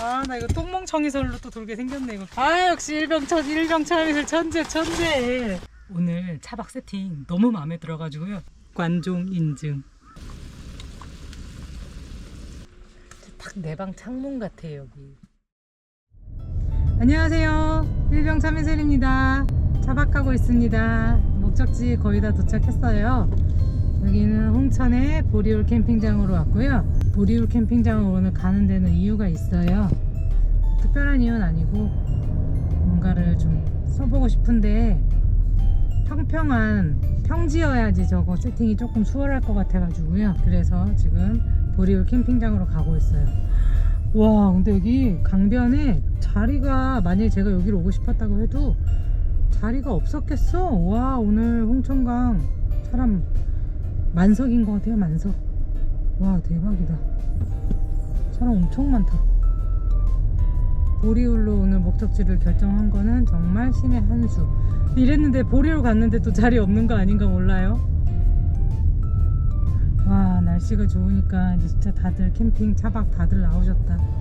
아 나 이거 똥멍청이설로 또 돌게 생겼네 이거. 아 역시 일병천 일병천이설 천재 천재. 오늘 차박 세팅 너무 마음에 들어가지고요. 관종 인증. 딱 내 방 창문 같아 여기. 안녕하세요. 일병 참이슬입니다. 차박하고 있습니다. 목적지 거의 다 도착했어요. 여기는 홍천의 보리울 캠핑장으로 왔고요. 보리울 캠핑장을 오늘 가는 데는 이유가 있어요. 특별한 이유는 아니고 뭔가를 좀 써보고 싶은데 평평한 평지여야지 저거 세팅이 조금 수월할 것 같아가지고요. 그래서 지금 보리울 캠핑장으로 가고 있어요. 와 근데 여기 강변에 자리가 만약에 제가 여기로 오고 싶었다고 해도 자리가 없었겠어 와 오늘 홍천강 사람 만석인 것 같아요 만석 와 대박이다. 사람 엄청 많다. 보리울로 오늘 목적지를 결정한 거는 정말 신의 한 수. 이랬는데 보리울 갔는데 또 자리 없는 거 아닌가 몰라요? 와 날씨가 좋으니까 이제 진짜 다들 캠핑 차박 다들 나오셨다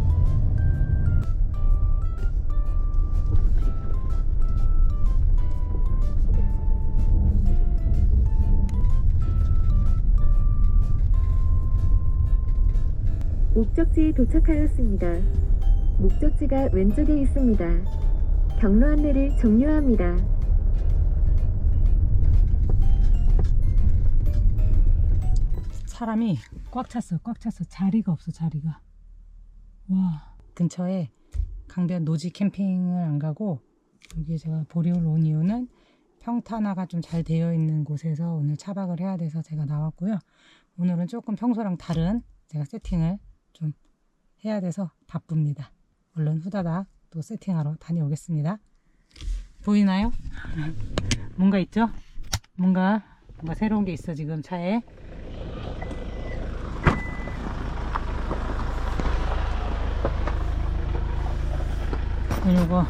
목적지에 도착하였습니다. 목적지가 왼쪽에 있습니다. 경로 안내를 종료합니다. 사람이 꽉 찼어 꽉 찼어 자리가 없어 자리가 와 근처에 강변 노지 캠핑을 안 가고 여기 제가 보리올 온 이유는 평탄화가 좀 잘 되어 있는 곳에서 오늘 차박을 해야 돼서 제가 나왔고요 오늘은 조금 평소랑 다른 제가 세팅을 좀 해야 돼서 바쁩니다 얼른 후다닥 또 세팅하러 다녀오겠습니다 보이나요? 뭔가 있죠? 뭔가 뭔가 새로운 게 있어 지금 차에 그리고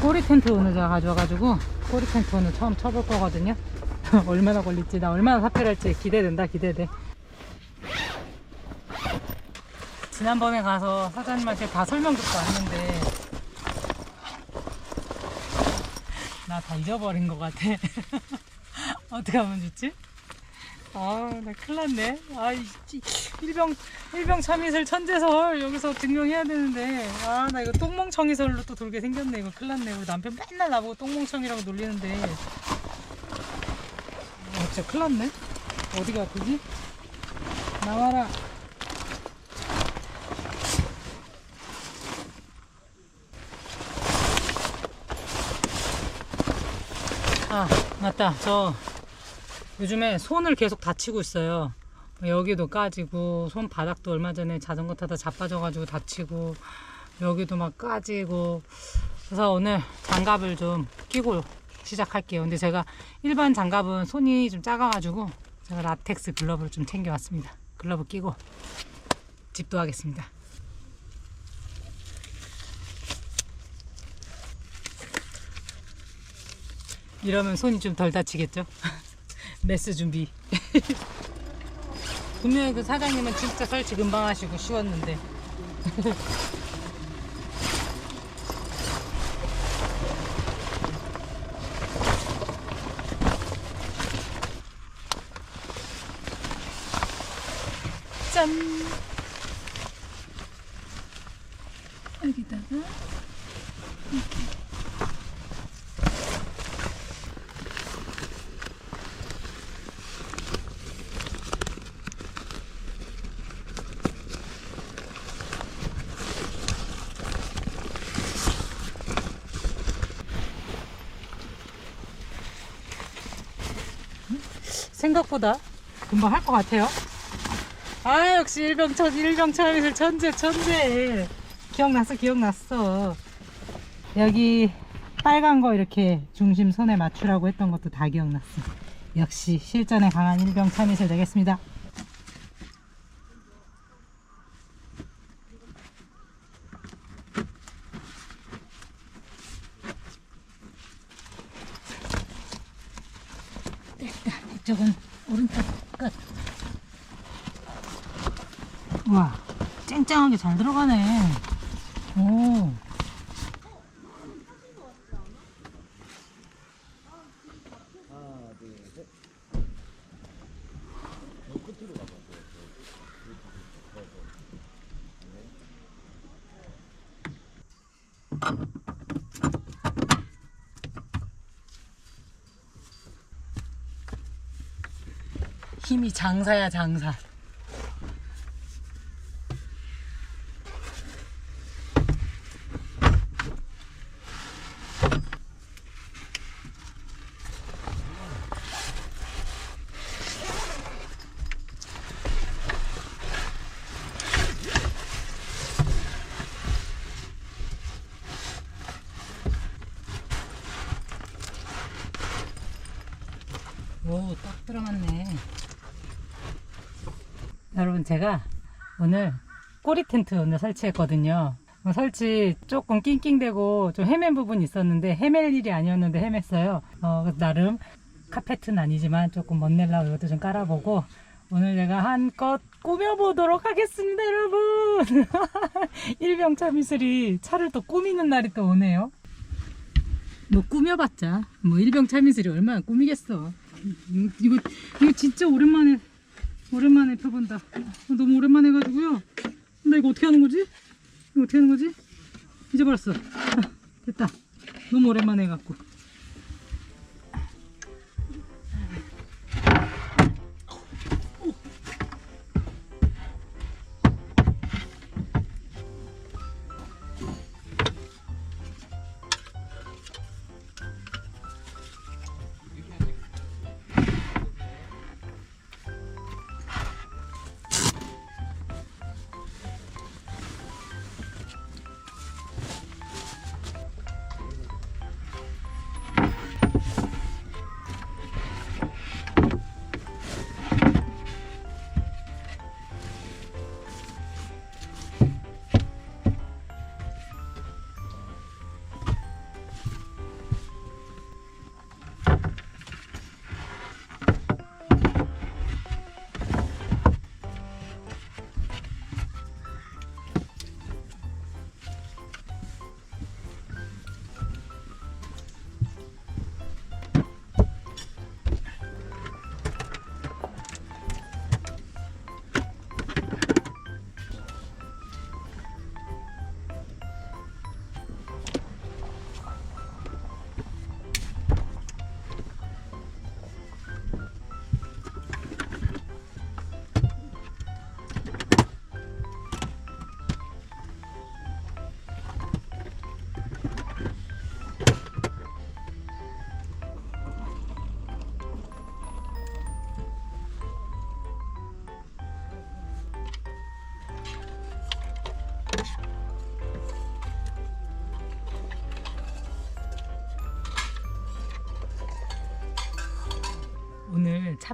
꼬리 텐트 오늘 제가 가져와가지고 꼬리 텐트 오늘 처음 쳐볼 거거든요. 얼마나 걸릴지 나 얼마나 사필할지 기대된다 기대돼. 지난번에 가서 사장님한테 다 설명 듣고 왔는데 나 다 잊어버린 것 같아. 어떻게 하면 좋지? 아, 나 큰일 났네. 아, 일병, 일병 참이슬 천재설 여기서 증명해야 되는데. 아, 나 이거 똥멍청이설로 또 돌게 생겼네. 이거 큰일 났네. 우리 남편 맨날 나보고 똥멍청이라고 놀리는데. 아, 진짜 큰일 났네. 어디가 아프지? 나와라. 아, 맞다. 저 요즘에 손을 계속 다치고 있어요. 여기도 까지고 손바닥도 얼마 전에 자전거 타다 자빠져가지고 다치고 여기도 막 까지고 그래서 오늘 장갑을 좀 끼고 시작할게요. 근데 제가 일반 장갑은 손이 좀 작아가지고 제가 라텍스 글러브를 좀 챙겨왔습니다. 글러브 끼고 집도 하겠습니다. 이러면 손이 좀 덜 다치겠죠? 메스 준비. 분명히 그 사장님은 진짜 설치 금방 하시고 쉬웠는데. 짠! 여기다가 생각보다 금방 할 것 같아요. 아 역시 일병천 일병천이슬 천재 천재. 기억났어 기억났어. 여기 빨간 거 이렇게 중심 선에 맞추라고 했던 것도 다 기억났어. 역시 실전에 강한 일병 참이슬 되겠습니다. 이쪽은 오른쪽 끝. 와, 쨍쨍하게 잘 들어가네. 오, 힘이 장사야 장사. 오, 딱 들어갔네. 여러분, 제가 오늘 꼬리 텐트 오늘 설치했거든요. 어, 설치 조금 낑낑대고 좀 헤맨 부분이 있었는데 헤맬 일이 아니었는데 헤맸어요. 어, 그래서 나름 카페트는 아니지만 조금 멋낼라고 이것도 좀 깔아보고 오늘 제가 한껏 꾸며보도록 하겠습니다, 여러분. 일병차 미술이 차를 또 꾸미는 날이 또 오네요. 뭐 꾸며봤자 뭐 일병차 미술이 얼마나 꾸미겠어. 이거, 이거, 이거 진짜 오랜만에, 오랜만에 펴본다. 어, 너무 오랜만에 해가지고요. 나 이거 어떻게 하는 거지? 이거 어떻게 하는 거지? 잊어버렸어. 아, 됐다. 너무 오랜만에 해갖고.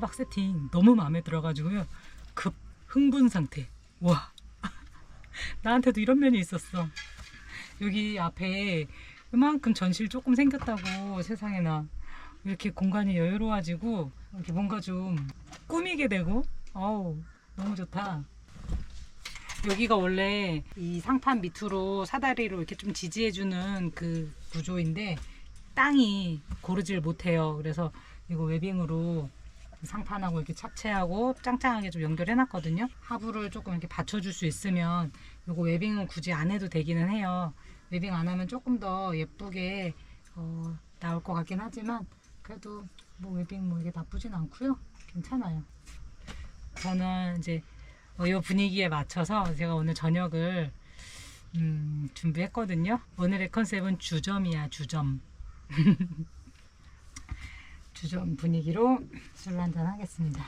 차박 세팅 너무 마음에 들어가지고요. 급 흥분 상태. 와. 나한테도 이런 면이 있었어. 여기 앞에 이만큼 전실 조금 생겼다고 세상에나 이렇게 공간이 여유로워지고 이렇게 뭔가 좀 꾸미게 되고 어우 너무 좋다. 여기가 원래 이 상판 밑으로 사다리로 이렇게 좀 지지해주는 그 구조인데 땅이 고르질 못해요. 그래서 이거 웨빙으로 상판하고 이렇게 착채하고 짱짱하게 좀 연결해 놨거든요. 하부를 조금 이렇게 받쳐줄 수 있으면 이거 웨빙은 굳이 안 해도 되기는 해요. 웨빙 안 하면 조금 더 예쁘게 어, 나올 것 같긴 하지만 그래도 뭐 웨빙 뭐 이게 나쁘진 않고요. 괜찮아요. 저는 이제 어, 이 분위기에 맞춰서 제가 오늘 저녁을 음, 준비했거든요. 오늘의 컨셉은 주점이야 주점. 주점 분위기로 술 한잔 하겠습니다.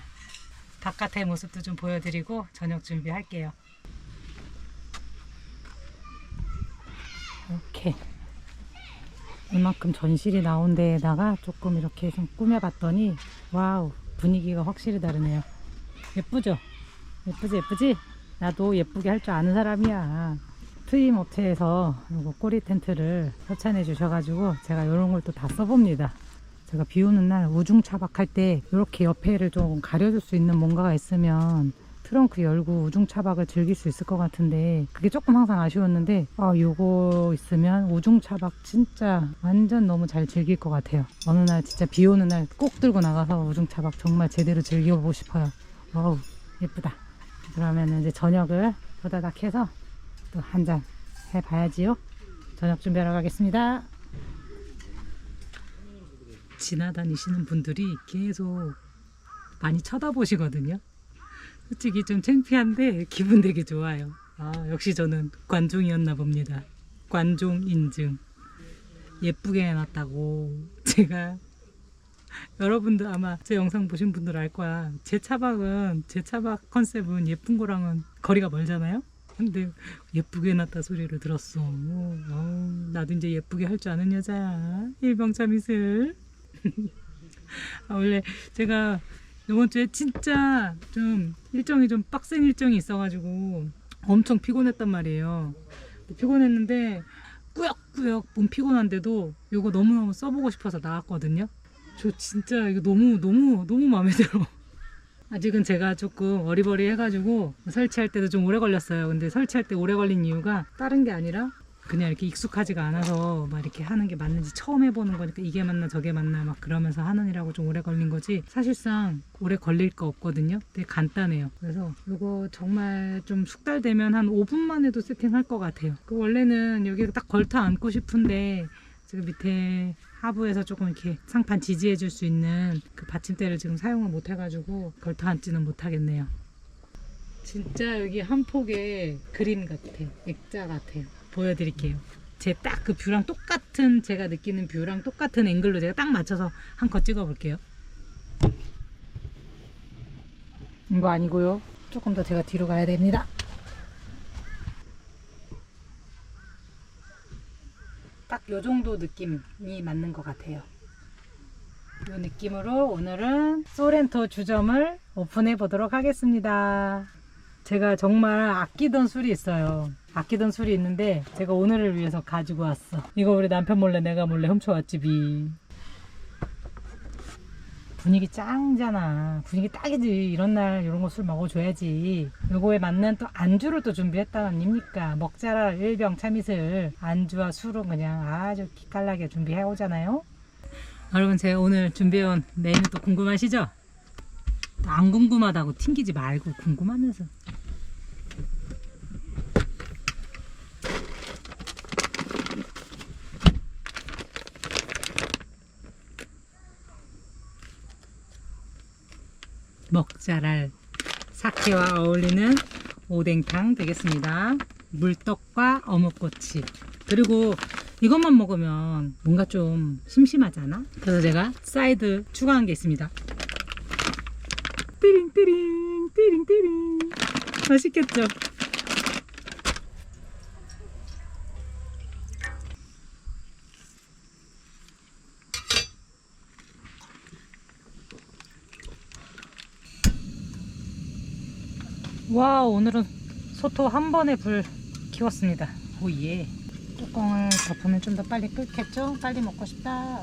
바깥의 모습도 좀 보여드리고 저녁 준비할게요. 이렇게 이만큼 전실이 나온 데에다가 조금 이렇게 좀 꾸며봤더니 와우 분위기가 확실히 다르네요. 예쁘죠? 예쁘지 예쁘지? 나도 예쁘게 할 줄 아는 사람이야. 트임 업체에서 이거 꼬리 텐트를 협찬해 주셔가지고 제가 이런 걸 또 다 써봅니다. 제가 비 오는 날 우중 차박할 때 이렇게 옆에를 좀 가려줄 수 있는 뭔가가 있으면 트렁크 열고 우중 차박을 즐길 수 있을 것 같은데 그게 조금 항상 아쉬웠는데 아 요거 있으면 우중 차박 진짜 완전 너무 잘 즐길 것 같아요. 어느 날 진짜 비 오는 날 꼭 들고 나가서 우중 차박 정말 제대로 즐겨보고 싶어요. 와우 예쁘다. 그러면 이제 저녁을 도다닥 해서 또 한 잔 해봐야지요. 저녁 준비하러 가겠습니다. 지나다니시는 분들이 계속 많이 쳐다보시거든요. 솔직히 좀 창피한데 기분 되게 좋아요. 아, 역시 저는 관종이었나 봅니다. 관종 인증. 예쁘게 해놨다고. 제가 여러분들 아마 제 영상 보신 분들 알 거야. 제 차박은 제 차박 컨셉은 예쁜 거랑은 거리가 멀잖아요. 근데 예쁘게 해놨다 소리를 들었어. 어, 나도 이제 예쁘게 할 줄 아는 여자야. 일병차 미슬. 아, 원래 제가 이번 주에 진짜 좀 일정이 좀 빡센 일정이 있어가지고 엄청 피곤했단 말이에요. 피곤했는데 꾸역꾸역 몸 피곤한데도 이거 너무너무 써보고 싶어서 나왔거든요. 저 진짜 이거 너무 너무 너무 마음에 들어. 아직은 제가 조금 어리버리 해가지고 설치할 때도 좀 오래 걸렸어요. 근데 설치할 때 오래 걸린 이유가 다른 게 아니라 그냥 이렇게 익숙하지가 않아서 막 이렇게 하는 게 맞는지 처음 해보는 거니까 이게 맞나 저게 맞나 막 그러면서 하느니라고 좀 오래 걸린 거지. 사실상 오래 걸릴 거 없거든요. 되게 간단해요. 그래서 이거 정말 좀 숙달되면 한 5분만 해도 세팅할 것 같아요. 그 원래는 여기 딱 걸터 앉고 싶은데 지금 밑에 하부에서 조금 이렇게 상판 지지해 줄 수 있는 그 받침대를 지금 사용을 못 해가지고 걸터 앉지는 못하겠네요. 진짜 여기 한 폭의 그림 같아. 액자 같아요 보여드릴게요. 제 딱 그 뷰랑 똑같은 제가 느끼는 뷰랑 똑같은 앵글로 제가 딱 맞춰서 한 컷 찍어 볼게요. 이거 아니고요. 조금 더 제가 뒤로 가야 됩니다. 딱 요 정도 느낌이 맞는 것 같아요. 이 느낌으로 오늘은 소렌토 주점을 오픈해 보도록 하겠습니다. 제가 정말 아끼던 술이 있어요. 아끼던 술이 있는데 제가 오늘을 위해서 가지고 왔어. 이거 우리 남편 몰래 내가 몰래 훔쳐왔지 비. 분위기 짱잖아. 분위기 딱이지. 이런 날 이런 거 술 먹어줘야지. 요거에 맞는 또 안주를 또 준비했다 아닙니까? 먹자라 일병 참이슬. 안주와 술은 그냥 아주 기깔나게 준비해 오잖아요. 여러분 제가 오늘 준비해온 메뉴 또 궁금하시죠? 안 궁금하다고 튕기지 말고 궁금하면서 먹자랄 사케와 어울리는 오뎅탕 되겠습니다. 물떡과 어묵꼬치. 그리고 이것만 먹으면 뭔가 좀 심심하잖아. 그래서 제가 사이드 추가한 게 있습니다. 띠링띠링 띠링띠링 맛있겠죠? 와 오늘은 소토 한 번에 불 키웠습니다. 오예. 뚜껑을 덮으면 좀 더 빨리 끓겠죠? 빨리 먹고 싶다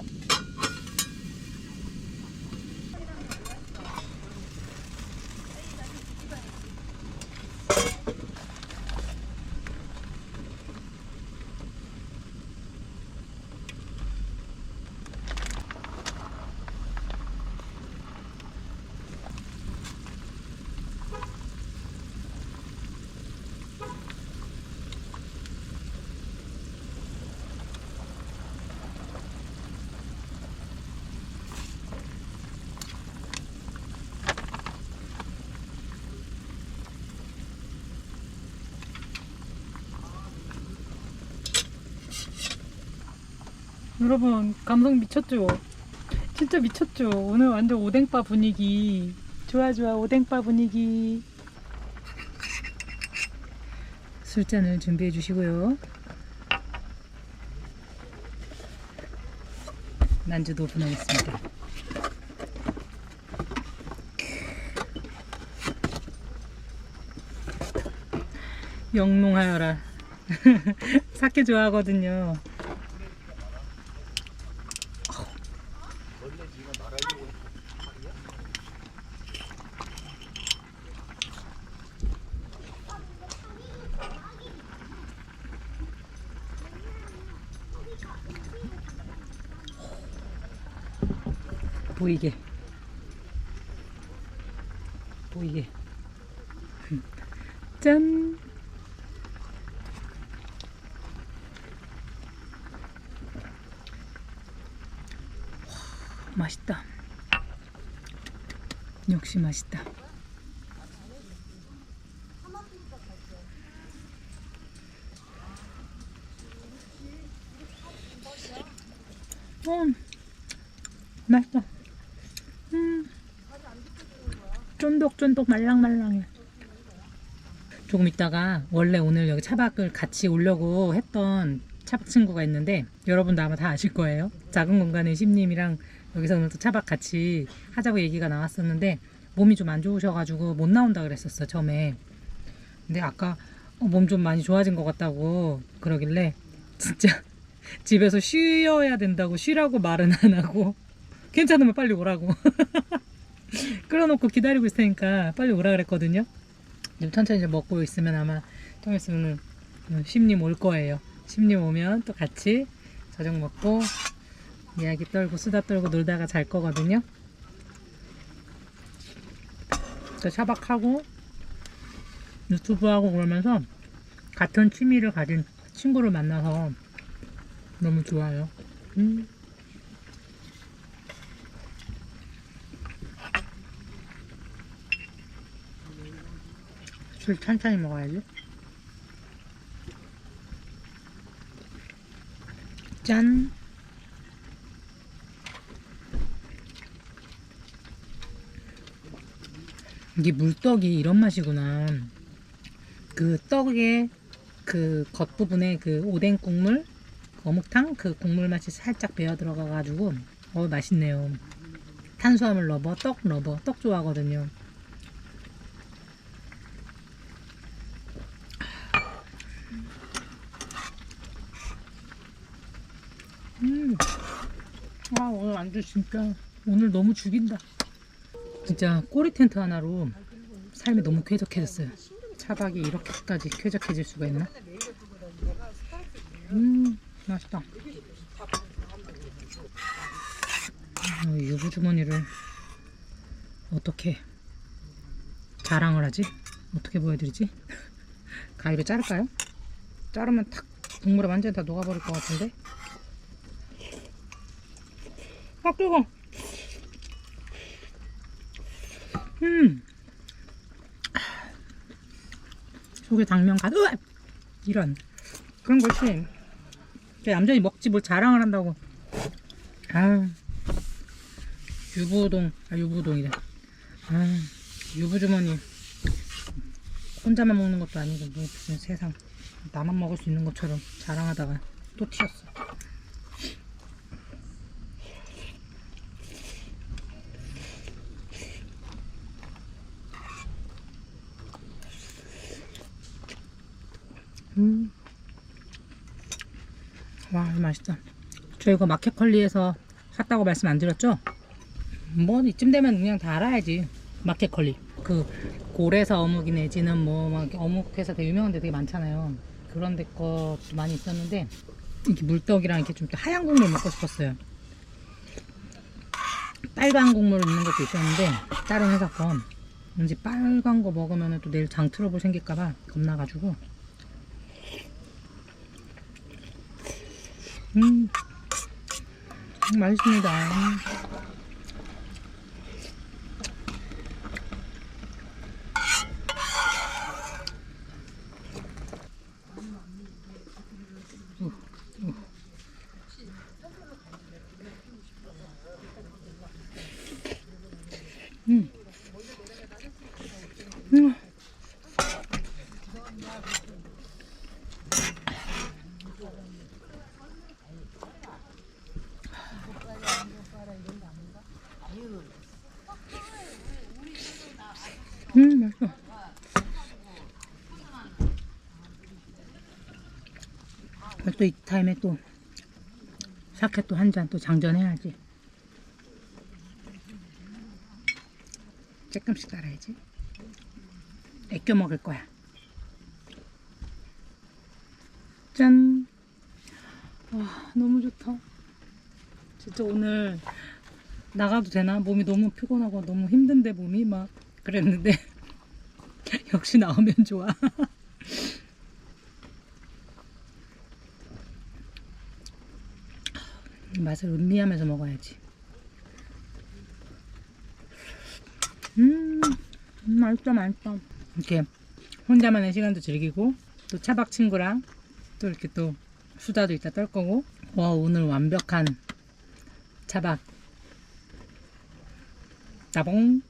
여러분 감성 미쳤죠? 진짜 미쳤죠? 오늘 완전 오뎅바 분위기. 좋아 좋아 오뎅바 분위기. 술잔을 준비해 주시고요. 난주도 분하겠습니다. 영롱하여라. 사케 좋아하거든요 보이게. 보이게. 짠. 와, 맛있다. 역시 맛있다. 쫀득쫀득 말랑말랑해. 조금 있다가 원래 오늘 여기 차박을 같이 오려고 했던 차박 친구가 있는데 여러분도 아마 다 아실 거예요. 작은 공간의 심님이랑 여기서 오늘 또 차박 같이 하자고 얘기가 나왔었는데 몸이 좀 안 좋으셔가지고 못 나온다 그랬었어 처음에. 근데 아까 어, 몸좀 많이 좋아진 것 같다고 그러길래 진짜 집에서 쉬어야 된다고 쉬라고 말은 안 하고 괜찮으면 빨리 오라고 끌어놓고 기다리고 있으니까 빨리 오라 그랬거든요. 좀 천천히 좀 먹고 있으면 아마 좀 있으면 심님 올 거예요. 심님 오면 또 같이 저녁 먹고 이야기 떨고 수다 떨고 놀다가 잘 거거든요. 또 차박하고 유튜브하고 그러면서 같은 취미를 가진 친구를 만나서 너무 좋아요. 음. 술 천천히 먹어야지. 짠. 이게 물떡이 이런 맛이구나. 그 떡의 그 겉부분에 그 오뎅 국물, 그 어묵탕 그 국물 맛이 살짝 배어 들어가 가지고 어 맛있네요. 탄수화물 러버, 떡 러버, 떡 좋아하거든요. 음. 아 오늘 안주 진짜 오늘 너무 죽인다. 진짜 꼬리 텐트 하나로 삶이 너무 쾌적해졌어요. 차박이 이렇게까지 쾌적해질 수가 있나? 음 맛있다. 어, 유부 주머니를 어떻게 자랑을 하지? 어떻게 보여드리지? 가위로 자를까요? 자르면 탁 국물에 완전히 다 녹아버릴 것 같은데? 아 뜨거. 음. 속에 당면 가득. 으악! 이런 그런 것이 남자이 먹지 뭘 자랑을 한다고. 아 유부동 아 유부동이래. 아 유부주머니 혼자만 먹는 것도 아니고 뭐 무슨 세상 나만 먹을 수 있는 것처럼 자랑하다가 또 튀었어. 음. 와, 이거 맛있다. 저 이거 마켓컬리에서 샀다고 말씀 안 드렸죠? 뭐 이쯤 되면 그냥 다 알아야지. 마켓컬리. 그 고래사 어묵이 내지는 뭐 막 어묵 회사 되게 유명한 데 되게 많잖아요. 그런 데 것도 많이 있었는데 이렇게 물떡이랑 이렇게 좀 하얀 국물 먹고 싶었어요. 빨간 국물 있는 것도 있었는데 다른 회사 거. 왠지 빨간 거 먹으면 또 내일 장 트러블 생길까봐 겁나가지고 음, 음, 맛있습니다. 음. 음. 음, 맛있어. 또 이 타임에 또 사케 또 한 잔 또 장전해야지. 조금씩 따라야지. 애껴 먹을 거야. 짠. 와, 너무 좋다. 진짜 오늘 나가도 되나? 몸이 너무 피곤하고 너무 힘든데 몸이 막 그랬는데 역시 나오면 좋아. 좀 맛을 음미하면서 먹어야지. 음, 맛있다, 맛있다. 이렇게 혼자만의 시간도 즐기고, 또 차박 친구랑 또 이렇게 또 수다도 이따 떨 거고, 와, 오늘 완벽한 차박. 따봉.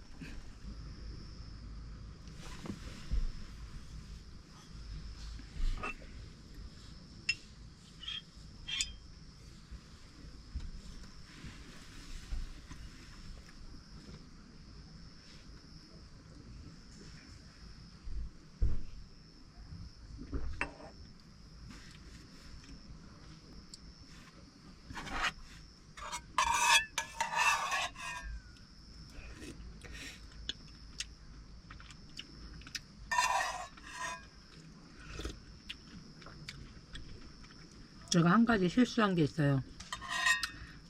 제가 한 가지 실수한 게 있어요.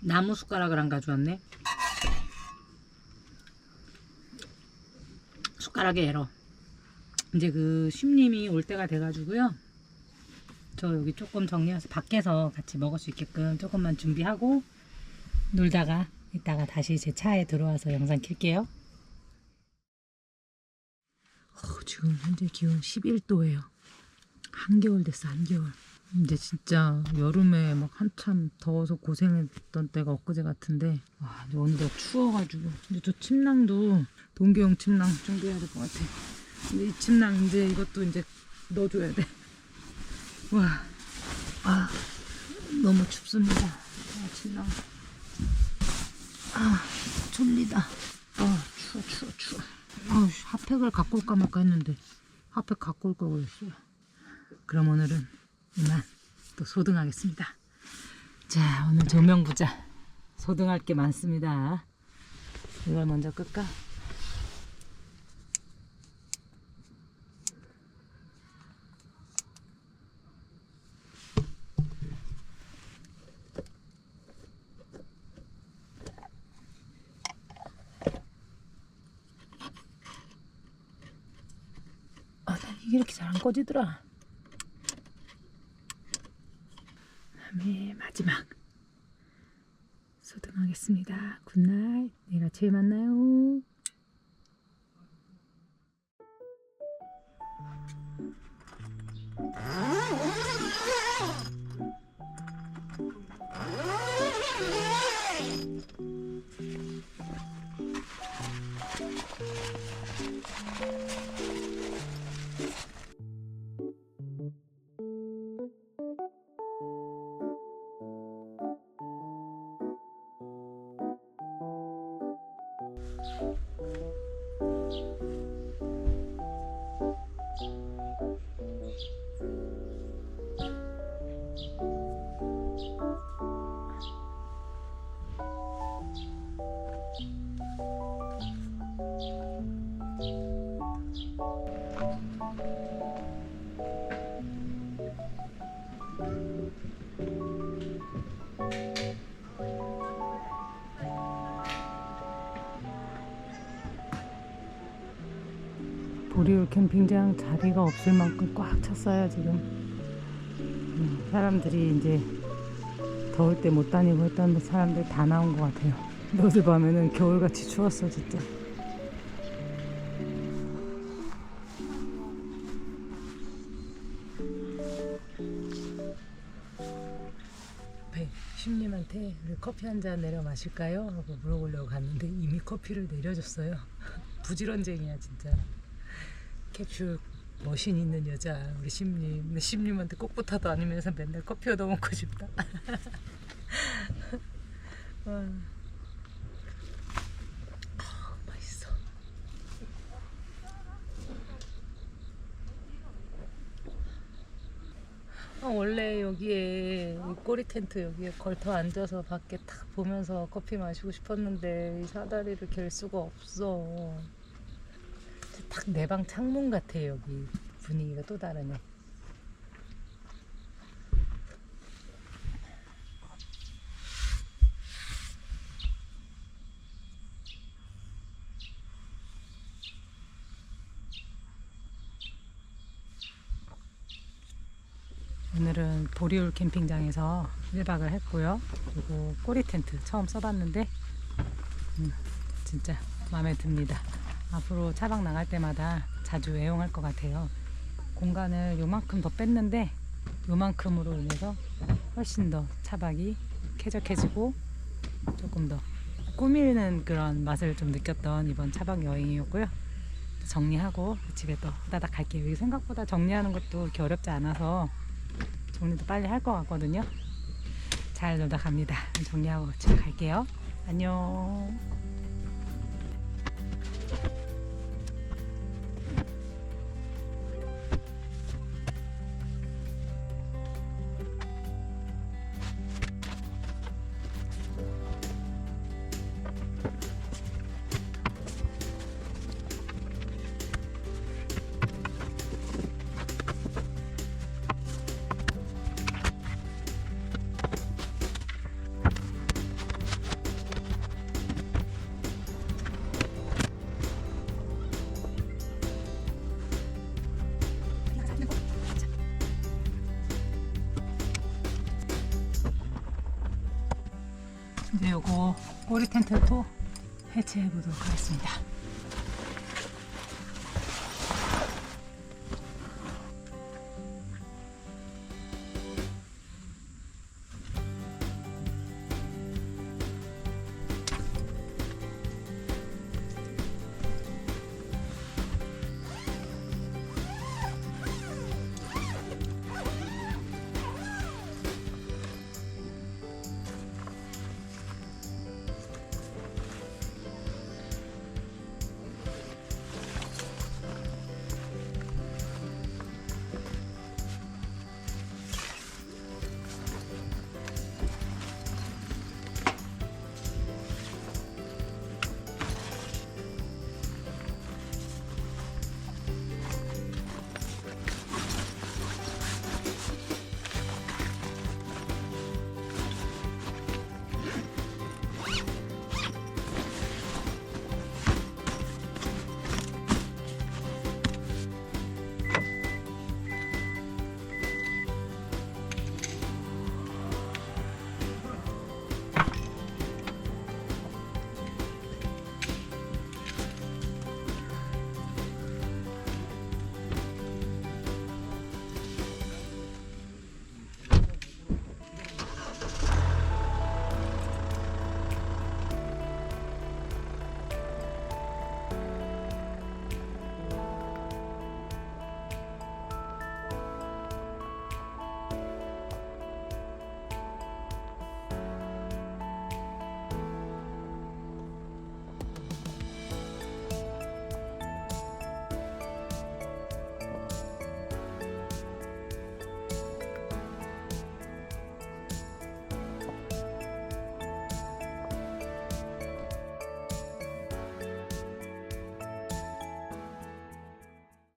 나무 숟가락을 안 가져왔네. 숟가락의 에러. 이제 그 심님이 올 때가 돼가지고요. 저 여기 조금 정리해서 밖에서 같이 먹을 수 있게끔 조금만 준비하고 놀다가 이따가 다시 제 차에 들어와서 영상 킬게요. 어, 지금 현재 기온 11도예요. 한겨울 됐어 한겨울 이제 진짜 여름에 막 한참 더워서 고생했던 때가 엊그제 같은데 와 이제 오늘도 추워가지고. 이제 저 침낭도 동계용 침낭 준비해야 될 것 같아. 근데 이 침낭 이제 이것도 이제 넣어줘야 돼와 아, 너무 춥습니다. 아, 침낭. 아 졸리다. 아 추워 추워 추워. 아 핫팩을 갖고 올까 말까 했는데 핫팩 갖고 올 걸 그랬어요. 그럼 오늘은 이만 또 소등하겠습니다. 자, 오늘 조명 부자 소등할 게 많습니다. 이걸 먼저 끌까? 아, 난 이게 이렇게 잘 안 꺼지더라. 다음에 마지막 소등하겠습니다. 굿나잇. 내일 아침에 만나요. 보 캠핑장 자리가 없을 만큼 꽉 찼어요 지금. 음, 사람들이 이제 더울 때 못 다니고 했던 사람들 다 나온 것 같아요. 어제 밤에는 겨울같이 추웠어 진짜. 배 심님한테 우리 커피 한 잔 내려 마실까요? 하고 물어보려고 갔는데 이미 커피를 내려줬어요. 부지런쟁이야 진짜 캡슐 머신 있는 여자 우리 심님 심님한테 꽃부터도 아니면서 맨날 커피 얻어 먹고 싶다. 와. 아, 맛있어. 아, 원래 여기에 이 꼬리 텐트 여기에 걸터 앉아서 밖에 탁 보면서 커피 마시고 싶었는데 이 사다리를 갤 수가 없어 딱 내 방 창문 같아 여기 분위기가 또 다르네. 오늘은 보리울 캠핑장에서 1박을 했고요. 그리고 꼬리 텐트 처음 써봤는데 음, 진짜 마음에 듭니다. 앞으로 차박 나갈 때마다 자주 애용할 것 같아요. 공간을 요만큼 더 뺐는데 요만큼으로 인해서 훨씬 더 차박이 쾌적해지고 조금 더 꾸미는 그런 맛을 좀 느꼈던 이번 차박 여행이었고요. 정리하고 집에 또 후다닥 갈게요. 이게 생각보다 정리하는 것도 그렇게 어렵지 않아서 정리도 빨리 할 것 같거든요. 잘 놀다 갑니다. 정리하고 집에 갈게요. 안녕. 이제 요거 꼬리 텐트 토 해체해 보도록 하겠습니다.